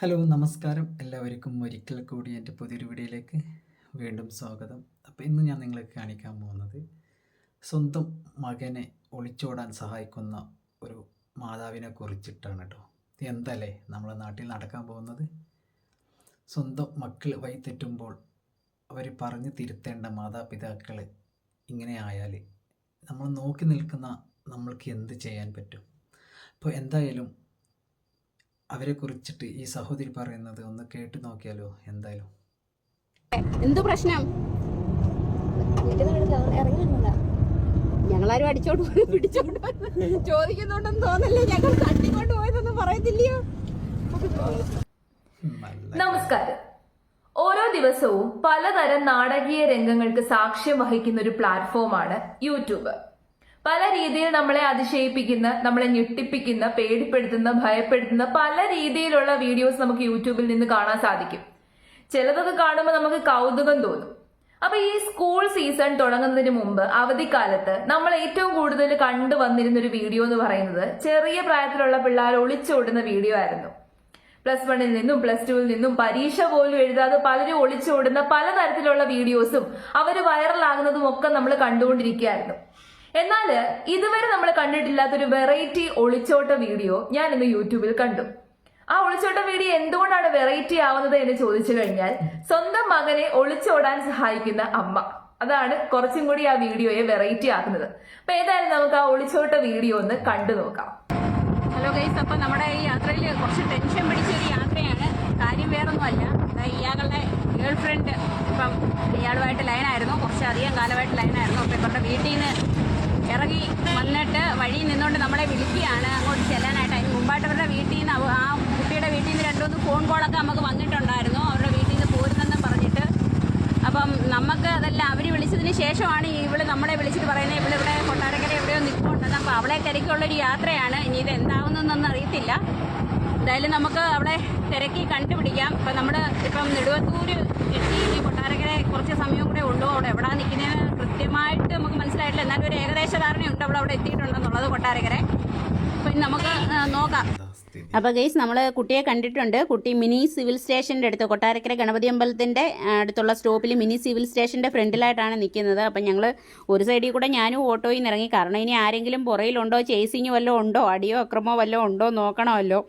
Hello നമസ്കാരം. എല്ലാവർക്കും ഒരിക്കൽ കൂടി എന്റെ പുതിയൊരു വീഡിയോയിലേക്ക് വീണ്ടും സ്വാഗതം. അപ്പോൾ ഇന്ന് ഞാൻ നിങ്ങളെ കാണിക്കാൻ പോകുന്നത് സ്വന്തം മകനെ ഒളിച്ചോടാൻ സഹായിക്കുന്ന ഒരു മാതാവിനെ കുറിച്ചിട്ടാണ് കേട്ടോ. എന്തല്ലേ നമ്മളെ നാട്ടിൽ നടക്കാൻ പോകുന്നത്? സ്വന്തം മക്കൾ വഴി തെറ്റുമ്പോൾ അവർ പറഞ്ഞു തിരുത്തേണ്ട മാതാപിതാക്കൾ ഇങ്ങനെ ആയാൽ നമ്മൾ നോക്കി നിൽക്കുന്ന നമ്മൾക്ക് എന്ത് ചെയ്യാൻ പറ്റും? അപ്പോൾ എന്തായാലും അവരെ കുറിച്ചിട്ട് ഈ സഹോദരി പറയുന്നത് ഒന്ന് കേട്ടു നോക്കിയാലോ എന്തായാലും. എന്ത് പ്രശ്നം? ഞങ്ങളാരും അടിച്ചോണ്ട് പോയി പിടിച്ചോണ്ട് ചോദിക്കുന്നുണ്ടെന്ന് തോന്നല്ലേ? ഞങ്ങൾ തട്ടിക്കൊണ്ട് പോയതൊന്നും പറയത്തില്ലയോ? നമസ്കാരം. ഓരോ ദിവസവും പലതരം നാടകീയ രംഗങ്ങൾക്ക് സാക്ഷ്യം വഹിക്കുന്ന ഒരു പ്ലാറ്റ്ഫോമാണ് യൂട്യൂബ്. പല രീതിയിൽ നമ്മളെ അതിശയിപ്പിക്കുന്ന നമ്മളെ ഞെട്ടിപ്പിക്കുന്ന പേടിപ്പെടുത്തുന്ന ഭയപ്പെടുത്തുന്ന പല രീതിയിലുള്ള വീഡിയോസ് നമുക്ക് യൂട്യൂബിൽ നിന്ന് കാണാൻ സാധിക്കും. ചിലതൊക്കെ കാണുമ്പോൾ നമുക്ക് കൗതുകം തോന്നും. അപ്പൊ ഈ സ്കൂൾ സീസൺ തുടങ്ങുന്നതിന് മുമ്പ് അവധിക്കാലത്ത് നമ്മൾ ഏറ്റവും കൂടുതൽ കണ്ടുവന്നിരുന്ന ഒരു വീഡിയോ എന്ന് പറയുന്നത് ചെറിയ പ്രായത്തിലുള്ള പിള്ളേർ ഒളിച്ചോടുന്ന വീഡിയോ ആയിരുന്നു. പ്ലസ് വണ്ണിൽ നിന്നും പ്ലസ് ടുവിൽ നിന്നും പരീക്ഷ പോലും എഴുതാതെ പലരും ഒളിച്ചോടുന്ന പലതരത്തിലുള്ള വീഡിയോസും അവർ വൈറലാകുന്നതും ഒക്കെ നമ്മൾ കണ്ടുകൊണ്ടിരിക്കുകയായിരുന്നു. എന്നാൽ ഇതുവരെ നമ്മൾ കണ്ടിട്ടില്ലാത്തൊരു വെറൈറ്റി ഒളിച്ചോട്ട വീഡിയോ ഞാൻ ഇന്ന് യൂട്യൂബിൽ കണ്ടു. ആ ഒളിച്ചോട്ട വീഡിയോ എന്തുകൊണ്ടാണ് വെറൈറ്റി ആവുന്നത് എന്ന് ചോദിച്ചു കഴിഞ്ഞാൽ സ്വന്തം മകനെ ഒളിച്ചോടാൻ സഹായിക്കുന്ന അമ്മ. അതാണ് കുറച്ചും കൂടി ആ വീഡിയോയെ വെറൈറ്റി ആക്കുന്നത്. അപ്പൊ ഏതായാലും നമുക്ക് ആ ഒളിച്ചോട്ട വീഡിയോ ഒന്ന് കണ്ടു നോക്കാം. ഹലോ ഗൈസ് അപ്പൊ നമ്മുടെ ഈ യാത്രയിൽ കുറച്ച് ടെൻഷൻ പിടിച്ച ഒരു യാത്രയാണ്. കാര്യം വേറൊന്നുമല്ല. ഇയാളുടെ ഗേൾ ഫ്രണ്ട് ഇപ്പം ഇയാളുമായിട്ട് ലൈനായിരുന്നു കുറച്ച് അധികം കാലമായിട്ട് ലൈനായിരുന്നു അപ്പൊ ഇവരുടെ വീട്ടിൽ നിന്ന് ഇറങ്ങി വന്നിട്ട് വഴി നിന്നുകൊണ്ട് നമ്മളെ വിളിക്കുകയാണ്. അങ്ങോട്ട് ചെല്ലാനായിട്ട്. അതിന് മുമ്പായിട്ട് അവരുടെ വീട്ടിൽ നിന്ന് ആ കുട്ടിയുടെ വീട്ടിൽ നിന്ന് രണ്ടു മൂന്ന് ഫോൺ കോളൊക്കെ നമുക്ക് വന്നിട്ടുണ്ടായിരുന്നു. അവരുടെ വീട്ടിൽ നിന്ന് പോരുന്നെന്നും പറഞ്ഞിട്ട്. അപ്പം നമുക്ക് അതല്ല അവർ വിളിച്ചതിന് ശേഷമാണ് ഇവൾ നമ്മളെ വിളിച്ചിട്ട് പറയുന്നത് ഇവിടെ കൊട്ടാരക്കര എവിടെയോ നിൽപ്പുണ്ടെന്ന് അപ്പോൾ അവളെ തിരക്കുള്ളൊരു യാത്രയാണ്. ഇനി ഇത് എന്താവുന്നൊന്നും അറിയത്തില്ല. എന്തായാലും നമുക്ക് അവിടെ തിരക്കി കണ്ടുപിടിക്കാം. ഇപ്പം നമ്മൾ ഇപ്പം നെടുവത്തൂര് എത്തി കൊട്ടാരക്കര കുറച്ച് സമയം കൂടെ ഉള്ളൂ. അവിടെ എവിടെ നിൽക്കുന്നതിന് കൃത്യമായിട്ട് നമുക്ക് മനസ്സിലായിട്ടില്ല. എന്നാലും ഒരു ഏകദേശ ധാരണയുണ്ട് അവിടെ അവിടെ എത്തിയിട്ടുണ്ടെന്നുള്ളത് കൊട്ടാരക്കര. അപ്പം നമുക്ക് നോക്കാം. അപ്പോൾ ഗെയ്സ് നമ്മൾ കുട്ടിയെ കണ്ടിട്ടുണ്ട്. കുട്ടി മിനി സിവിൽ സ്റ്റേഷന്റെ അടുത്ത് കൊട്ടാരക്കര ഗണപതി അമ്പലത്തിന്റെ അടുത്തുള്ള സ്റ്റോപ്പിൽ മിനി സിവിൽ സ്റ്റേഷന്റെ ഫ്രണ്ടിലായിട്ടാണ് നിൽക്കുന്നത് അപ്പം ഞങ്ങൾ ഒരു സൈഡിൽ കൂടെ ഞാനും ഓട്ടോയിൽ നിന്ന് ഇറങ്ങി. കാരണം ഇനി ആരെങ്കിലും പുറയിലുണ്ടോ ചേസിങ് വല്ലതും ഉണ്ടോ അടിയോ അക്രമോ വല്ലതും ഉണ്ടോ നോക്കണമല്ലോ.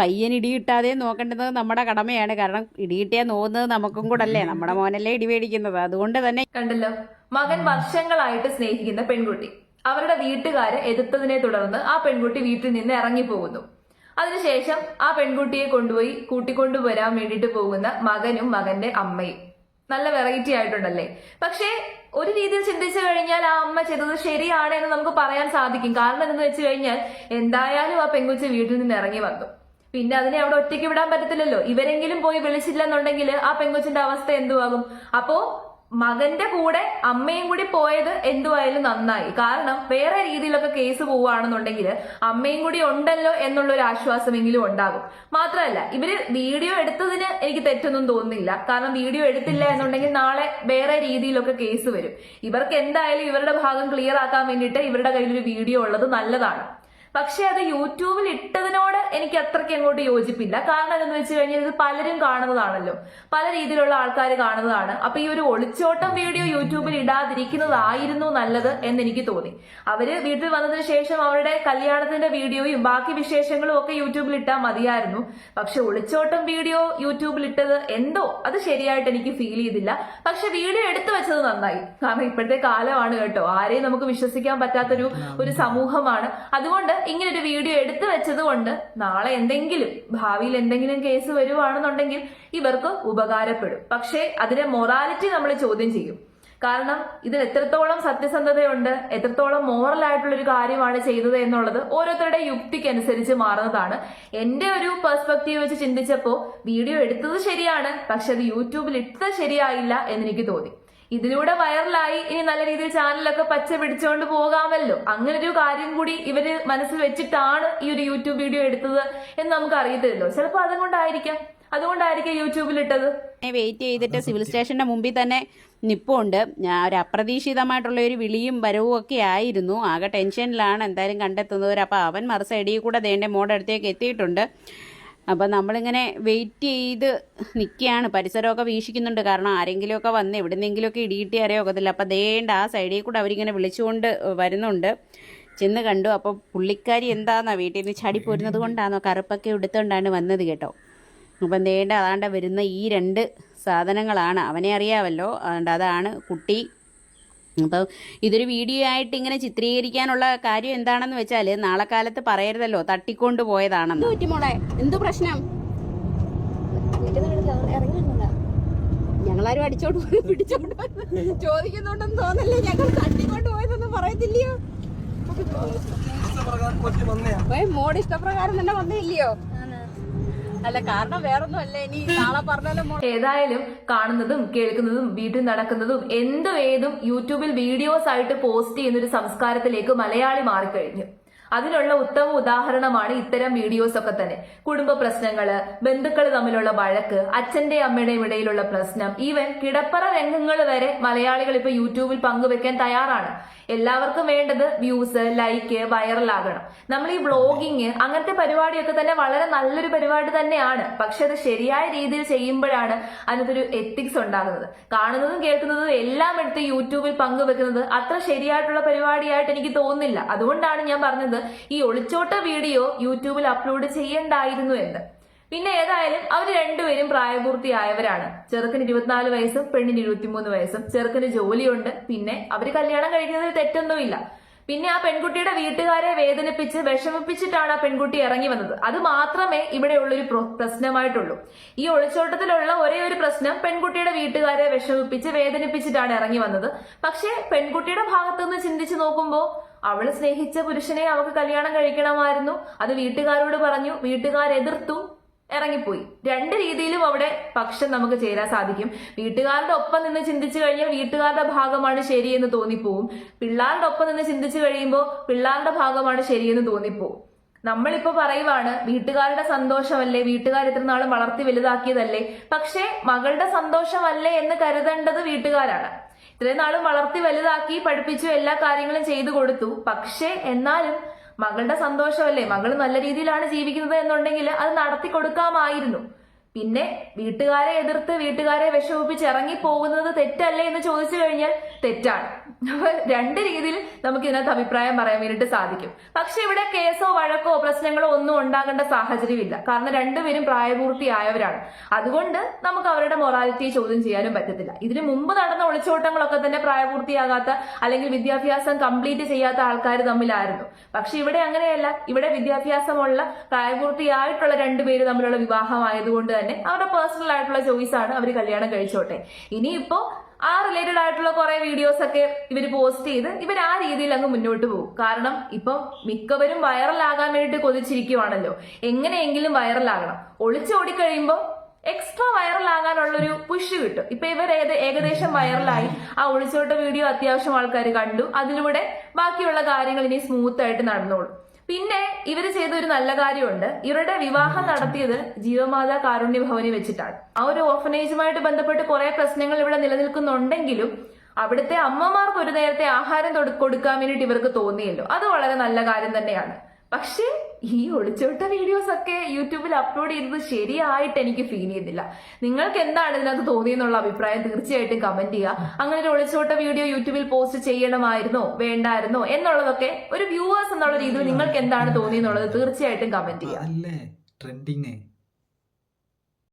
പയ്യൻ ഇടിയിട്ടാതെ നോക്കേണ്ടത് നമ്മുടെ കടമയാണ്. കാരണം ഇടിയിട്ടേ നോക്കുന്നത് നമുക്കും കൂടെ അല്ലേ നമ്മുടെ മോനല്ലേ ഇടി മേടിക്കുന്നത്. അതുകൊണ്ട് തന്നെ കണ്ടല്ലോ? മകൻ വർഷങ്ങളായിട്ട് സ്നേഹിക്കുന്ന പെൺകുട്ടി. അവരുടെ വീട്ടുകാരെ എതിർത്തതിനെ തുടർന്ന് ആ പെൺകുട്ടി വീട്ടിൽ നിന്ന് ഇറങ്ങി ഇറങ്ങിപ്പോകുന്നു. അതിനുശേഷം ആ പെൺകുട്ടിയെ കൊണ്ടുപോയി കൂട്ടിക്കൊണ്ടു വരാൻ വേണ്ടിയിട്ട് പോകുന്ന മകനും മകന്റെ അമ്മയും. നല്ല വെറൈറ്റി ആയിട്ടുണ്ടല്ലേ? പക്ഷേ ഒരു രീതിയിൽ ചിന്തിച്ചു കഴിഞ്ഞാൽ ആ അമ്മ ചെയ്തത് ശരിയാണ് എന്ന് നമുക്ക് പറയാൻ സാധിക്കും. കാരണം എന്തെന്ന് വെച്ച് കഴിഞ്ഞാൽ എന്തായാലും ആ പെൺകുച്ചി വീട്ടിൽ നിന്ന് ഇറങ്ങി വന്നു. പിന്നെ അതിനെ അവിടെ ഒറ്റയ്ക്ക് വിടാൻ പറ്റത്തില്ലല്ലോ. ഇവരെങ്കിലും പോയി വിളിച്ചില്ലെന്നുണ്ടെങ്കിൽ ആ പെങ്കൊച്ചിന്റെ അവസ്ഥ എന്തുവാകും? അപ്പോ മകന്റെ കൂടെ അമ്മയും കൂടി പോയത് എന്തുവായാലും നന്നായി. കാരണം വേറെ രീതിയിലൊക്കെ കേസ് പോവുകയാണെന്നുണ്ടെങ്കിൽ അമ്മയും കൂടി ഉണ്ടല്ലോ എന്നുള്ള ഒരു ആശ്വാസമെങ്കിലും ഉണ്ടാകും. മാത്രമല്ല ഇവർ വീഡിയോ എടുത്തതിന് എനിക്ക് തെറ്റൊന്നും തോന്നുന്നില്ല. കാരണം വീഡിയോ എടുത്തില്ല എന്നുണ്ടെങ്കിൽ നാളെ വേറെ രീതിയിലൊക്കെ കേസ് വരും. ഇവർക്ക് എന്തായാലും ഇവരുടെ ഭാഗം ക്ലിയർ ആക്കാൻ വേണ്ടിയിട്ട് ഇവരുടെ കയ്യിൽ ഒരു വീഡിയോ ഉള്ളത് നല്ലതാണ്. പക്ഷെ അത് യൂട്യൂബിൽ ഇട്ടതിനോട് എനിക്ക് അത്രയ്ക്ക് അങ്ങോട്ട് യോജിപ്പില്ല. കാരണം എന്ന് വെച്ച് കഴിഞ്ഞാൽ ഇത് പലരും കാണുന്നതാണല്ലോ. പല രീതിയിലുള്ള ആൾക്കാർ കാണുന്നതാണ്. അപ്പൊ ഈ ഒരു ഒളിച്ചോട്ടം വീഡിയോ യൂട്യൂബിൽ ഇടാതിരിക്കുന്നതായിരുന്നു നല്ലത് എന്ന് എനിക്ക് തോന്നി. അവർ വീട്ടിൽ വന്നതിന് ശേഷം അവരുടെ കല്യാണത്തിന്റെ വീഡിയോയും ബാക്കി വിശേഷങ്ങളും ഒക്കെ യൂട്യൂബിൽ ഇട്ടാൽ മതിയായിരുന്നു. പക്ഷെ ഒളിച്ചോട്ടം വീഡിയോ യൂട്യൂബിൽ ഇട്ടത് എന്തോ അത് ശരിയായിട്ട് എനിക്ക് ഫീൽ ചെയ്തില്ല. പക്ഷെ വീഡിയോ എടുത്തു വെച്ചത് നന്നായി. കാരണം ഇപ്പോഴത്തെ കാലമാണ് കേട്ടോ. ആരെയും നമുക്ക് വിശ്വസിക്കാൻ പറ്റാത്തൊരു ഒരു സമൂഹമാണ്. അതുകൊണ്ട് ഇങ്ങനെ ഒരു വീഡിയോ എടുത്തു വെച്ചത് കൊണ്ട് നാളെ എന്തെങ്കിലും ഭാവിയിൽ എന്തെങ്കിലും കേസ് വരുവാണെന്നുണ്ടെങ്കിൽ ഇവർക്ക് ഉപകാരപ്പെടും. പക്ഷേ അതിന്റെ മൊറാലിറ്റി നമ്മൾ ചോദ്യം ചെയ്യും. കാരണം ഇതിൽ എത്രത്തോളം സത്യസന്ധതയുണ്ട് എത്രത്തോളം മോറൽ ആയിട്ടുള്ള ഒരു കാര്യമാണ് ചെയ്തത് എന്നുള്ളത് ഓരോരുത്തരുടെ യുക്തിക്കനുസരിച്ച് മാറുന്നതാണ്. എന്റെ ഒരു പെർസ്പെക്റ്റീവ് വെച്ച് ചിന്തിച്ചപ്പോൾ വീഡിയോ എടുത്തത് ശരിയാണ് പക്ഷെ അത് യൂട്യൂബിൽ ഇട്ടത് ശരിയായില്ല എന്ന് എനിക്ക് തോന്നി. ഇതിലൂടെ വൈറലായി. ഇനി നല്ല രീതിയിൽ ചാനലൊക്കെ പച്ച പിടിച്ചുകൊണ്ട് പോകാമല്ലോ. അങ്ങനെ ഒരു കാര്യം കൂടി ഇവർ മനസ്സിൽ വെച്ചിട്ടാണ് ഈ ഒരു യൂട്യൂബ് വീഡിയോ എടുത്തത് എന്ന് നമുക്ക് അറിയത്തില്ലല്ലോ. ചിലപ്പോൾ അതുകൊണ്ടായിരിക്കാം. അതുകൊണ്ടായിരിക്കും യൂട്യൂബിൽ ഇട്ടത്. വെയിറ്റ് ചെയ്തിട്ട് സിവിൽ സ്റ്റേഷന്റെ മുമ്പിൽ തന്നെ നിപ്പുണ്ട്. ഒരു അപ്രതീക്ഷിതമായിട്ടുള്ള ഒരു വിളിയും വരവും ഒക്കെ ആയിരുന്നു. ആകെ ടെൻഷനിലാണ് എന്തായാലും കണ്ടെത്തുന്നവർ അപ്പോൾ അവൻ മറു സൈഡിൽ കൂടെ ദേണ്ട മോടെ അടുത്തേക്ക് എത്തിയിട്ടുണ്ട്. അപ്പം നമ്മളിങ്ങനെ വെയിറ്റ് ചെയ്ത് നിൽക്കുകയാണ് പരിസരമൊക്കെ വീക്ഷിക്കുന്നുണ്ട്. കാരണം ആരെങ്കിലുമൊക്കെ വന്ന് എവിടുന്നെങ്കിലുമൊക്കെ ഇടിയിട്ടി അറിയാൻ അപ്പം ദേണ്ട ആ സൈഡിൽ കൂടെ അവരിങ്ങനെ വിളിച്ചുകൊണ്ട് വരുന്നുണ്ട്. ചെന്ന് കണ്ടു. അപ്പോൾ പുള്ളിക്കാരി എന്താണെന്നോ വീട്ടിൽ നിന്ന് ചടി പോരുന്നത് കൊണ്ടാണോ കറുപ്പൊക്കെ എടുത്തുകൊണ്ടാണ് വന്നത് കേട്ടോ. അപ്പം ദേണ്ട അതാണ്ട് വരുന്ന ഈ രണ്ട് സാധനങ്ങളാണ്. അവനെ അറിയാമല്ലോ അതുകൊണ്ട് അതാണ് കുട്ടി അപ്പോൾ ഇതൊരു വീഡിയോ ആയിട്ട് ഇങ്ങനെ ചിത്രീകരിക്കാനുള്ള കാര്യം എന്താണെന്ന് വെച്ചാൽ നാളെ കാലത്ത് പറയരുതല്ലോ തട്ടിക്കൊണ്ട് പോയതാണെന്ന്. മോളെ? എന്ത് പ്രശ്നം? ഞങ്ങളാരും അടിച്ചോണ്ട് പോയി പിടിച്ചോണ്ട് ചോദിക്കുന്നുണ്ടെന്ന് തോന്നല്ലേ? ഞങ്ങൾ തട്ടിക്കൊണ്ട് പോയതൊന്നും പറയത്തില്ലയോ? മോഡ് മോടെ ഇഷ്ടപ്രകാരം തന്നെ വന്നില്ലയോ അല്ല കാരണം വേറൊന്നും അല്ല ഇനി നാളെ പറഞ്ഞാലും ഏതായാലും കാണുന്നതും കേൾക്കുന്നതും വീട്ടിൽ നടക്കുന്നതും എന്തും ഏതും യൂട്യൂബിൽ വീഡിയോസ് ആയിട്ട് പോസ്റ്റ് ചെയ്യുന്ന ഒരു സംസ്കാരത്തിലേക്ക് മലയാളി മാറിക്കഴിഞ്ഞു. അതിനുള്ള ഉത്തമ ഉദാഹരണമാണ് ഇത്തരം വീഡിയോസ് ഒക്കെ തന്നെ. കുടുംബ പ്രശ്നങ്ങൾ ബന്ധുക്കൾ തമ്മിലുള്ള വഴക്ക് അച്ഛന്റെ അമ്മയുടെയും ഇടയിലുള്ള പ്രശ്നം ഈവൻ കിടപ്പറ രംഗങ്ങൾ വരെ മലയാളികൾ ഇപ്പൊ യൂട്യൂബിൽ പങ്കുവെക്കാൻ തയ്യാറാണ്. എല്ലാവർക്കും വേണ്ടത് വ്യൂസ് ലൈക്ക് വൈറലാകണം നമ്മൾ ഈ വ്ളോഗിങ് അങ്ങനത്തെ പരിപാടിയൊക്കെ തന്നെ വളരെ നല്ലൊരു പരിപാടി തന്നെയാണ്. പക്ഷെ അത് ശരിയായ രീതിയിൽ ചെയ്യുമ്പോഴാണ് അതിനൊരു എത്തിക്സ് ഉണ്ടാകുന്നത്. കാണുന്നതും കേൾക്കുന്നതും എല്ലാം എടുത്ത് യൂട്യൂബിൽ പങ്കുവെക്കുന്നത് അത്ര ശരിയായിട്ടുള്ള പരിപാടിയായിട്ട് എനിക്ക് തോന്നുന്നില്ല. അതുകൊണ്ടാണ് ഞാൻ പറഞ്ഞത് ഈ ഒളിച്ചോട്ട വീഡിയോ യൂട്യൂബിൽ അപ്ലോഡ് ചെയ്യണ്ടായിരുന്നു എന്ന്. പിന്നെ ഏതായാലും അവർ രണ്ടുപേരും പ്രായപൂർത്തിയായവരാണ്. ചെറുക്കന് ഇരുപത്തിനാല് വയസ്സും പെണ്ണിന് ഇരുപത്തിമൂന്ന് വയസ്സും. ചെറുക്കന് ജോലിയുണ്ട്. പിന്നെ അവർ കല്യാണം കഴിക്കുന്നതിൽ തെറ്റൊന്നുമില്ല. പിന്നെ ആ പെൺകുട്ടിയുടെ വീട്ടുകാരെ വേദനിപ്പിച്ച് വിഷമിപ്പിച്ചിട്ടാണ് ആ പെൺകുട്ടി ഇറങ്ങി വന്നത്. അത് മാത്രമേ ഇവിടെയുള്ളൊരു പ്രൊ- പ്രശ്നമായിട്ടുള്ളൂ. ഈ ഒളിച്ചോട്ടത്തിലുള്ള ഒരേ ഒരു പ്രശ്നം പെൺകുട്ടിയുടെ വീട്ടുകാരെ വിഷമിപ്പിച്ച് വേദനിപ്പിച്ചിട്ടാണ് ഇറങ്ങി വന്നത്. പക്ഷേ പെൺകുട്ടിയുടെ ഭാഗത്തുനിന്ന് ചിന്തിച്ചു നോക്കുമ്പോൾ അവൾ സ്നേഹിച്ച പുരുഷനെ അവൾക്ക് കല്യാണം കഴിക്കണമായിരുന്നു. അത് വീട്ടുകാരോട് പറഞ്ഞു. വീട്ടുകാരെതിർത്തു ഇറങ്ങിപ്പോയി. രണ്ട് രീതിയിലും അവിടെ പക്ഷം നമുക്ക് ചേരാൻ സാധിക്കും. വീട്ടുകാരുടെ ഒപ്പം നിന്ന് ചിന്തിച്ചു കഴിഞ്ഞാൽ വീട്ടുകാരുടെ ഭാഗമാണ് ശരിയെന്ന് തോന്നിപ്പോവും. പിള്ളാരുടെ ഒപ്പം നിന്ന് ചിന്തിച്ചു കഴിയുമ്പോൾ പിള്ളാരുടെ ഭാഗമാണ് ശരിയെന്ന് തോന്നിപ്പോവും. നമ്മളിപ്പോ പറയുവാണ് വീട്ടുകാരുടെ സന്തോഷമല്ലേ? വീട്ടുകാർ ഇത്ര നാളും വളർത്തി വലുതാക്കിയതല്ലേ? പക്ഷേ മകളുടെ സന്തോഷമല്ലേ എന്ന് കരുതേണ്ടത് വീട്ടുകാരാണ്. ഇത്രയും നാളും വളർത്തി വലുതാക്കി പഠിപ്പിച്ചു എല്ലാ കാര്യങ്ങളും ചെയ്തു കൊടുത്തു. പക്ഷേ എന്നാലും മകളുടെ സന്തോഷമല്ലേ? മകൾ നല്ല രീതിയിലാണ് ജീവിക്കുന്നത് എന്നുണ്ടെങ്കിൽ അത് നടത്തി കൊടുക്കാമായിരുന്നു. പിന്നെ വീട്ടുകാരെ എതിർത്ത് വീട്ടുകാരെ വിഷമിപ്പിച്ച് ഇറങ്ങി പോകുന്നത് തെറ്റല്ലേ എന്ന് ചോദിച്ചു കഴിഞ്ഞാൽ തെറ്റാണ്. അപ്പൊ രണ്ട് രീതിയിൽ നമുക്ക് ഇതിനകത്ത് അഭിപ്രായം പറയാൻ വേണ്ടിയിട്ട് സാധിക്കും. പക്ഷെ ഇവിടെ കേസോ വഴക്കോ പ്രശ്നങ്ങളോ ഒന്നും ഉണ്ടാകേണ്ട സാഹചര്യമില്ല. കാരണം രണ്ടുപേരും പ്രായപൂർത്തിയായവരാണ്. അതുകൊണ്ട് നമുക്ക് അവരുടെ മൊറാലിറ്റി ചോദ്യം ചെയ്യാനും പറ്റത്തില്ല. ഇതിനു മുമ്പ് നടന്ന ഒളിച്ചോട്ടങ്ങളൊക്കെ തന്നെ പ്രായപൂർത്തിയാകാത്ത അല്ലെങ്കിൽ വിദ്യാഭ്യാസം കംപ്ലീറ്റ് ചെയ്യാത്ത ആൾക്കാർ തമ്മിലായിരുന്നു. പക്ഷെ ഇവിടെ അങ്ങനെയല്ല. ഇവിടെ വിദ്യാഭ്യാസമുള്ള പ്രായപൂർത്തിയായിട്ടുള്ള രണ്ടുപേര് തമ്മിലുള്ള വിവാഹമായതുകൊണ്ട് തന്നെ അവരുടെ പേഴ്സണൽ ആയിട്ടുള്ള ചോയ്സ് ആണ് അവർ കല്യാണം കഴിച്ചോട്ടെ. ഇനിയിപ്പോ ആ റിലേറ്റഡ് ആയിട്ടുള്ള കുറെ വീഡിയോസ് ഒക്കെ ഇവർ പോസ്റ്റ് ചെയ്ത് ഇവർ ആ രീതിയിൽ അങ്ങ് മുന്നോട്ട് പോകും. കാരണം ഇപ്പം മിക്കവരും വൈറലാകാൻ വേണ്ടിയിട്ട് കൊതിച്ചിരിക്കുവാണല്ലോ. എങ്ങനെയെങ്കിലും വൈറലാകണം ഒളിച്ചോടി കഴിയുമ്പോൾ എക്സ്ട്രാ വൈറലാകാനുള്ളൊരു പുഷ് കിട്ടും. ഇപ്പൊ ഇവർ ഏത് ഏകദേശം വൈറലായി ആ ഒളിച്ചോട്ട വീഡിയോ അത്യാവശ്യം ആൾക്കാർ കണ്ടു. അതിലൂടെ ബാക്കിയുള്ള കാര്യങ്ങൾ ഇനി സ്മൂത്ത് ആയിട്ട് നടന്നോളും. പിന്നെ ഇവർ ചെയ്ത ഒരു നല്ല കാര്യമുണ്ട്. ഇവരുടെ വിവാഹം നടത്തിയത് ജീവമാതാ കാരുണ്യ ഭവനിൽ വെച്ചിട്ടാണ്. ആ ഒരു ഓർഫനേജുമായിട്ട് ബന്ധപ്പെട്ട് കുറെ പ്രശ്നങ്ങൾ ഇവിടെ നിലനിൽക്കുന്നുണ്ടെങ്കിലും അവിടുത്തെ അമ്മമാർക്ക് ഒരു നേരത്തെ ആഹാരം കൊടുക്കാൻ വേണ്ടിയിട്ട് ഇവർക്ക് തോന്നിയല്ലോ. അത് വളരെ നല്ല കാര്യം തന്നെയാണ്. പക്ഷേ ഈ ഒളിച്ചോട്ട വീഡിയോസ് ഒക്കെ യൂട്യൂബിൽ അപ്ലോഡ് ചെയ്തത് ശരിയായിട്ട് എനിക്ക് ഫീൽ ചെയ്യുന്നില്ല. നിങ്ങൾക്ക് എന്താണ് ഇതിനകത്ത് തോന്നിയെന്നുള്ള അഭിപ്രായം തീർച്ചയായിട്ടും കമന്റ് ചെയ്യുക. അങ്ങനെ ഒരു ഒളിച്ചോട്ട വീഡിയോ യൂട്യൂബിൽ പോസ്റ്റ് ചെയ്യണമായിരുന്നോ? വേണ്ടായിരുന്നോ? എന്നുള്ളതൊക്കെ ഒരു വ്യൂവേഴ്സ് എന്നുള്ള രീതിയിൽ നിങ്ങൾക്ക് എന്താണ് തോന്നിയെന്നുള്ളത് തീർച്ചയായിട്ടും കമന്റ് ചെയ്യുക. ട്രെൻഡിങ്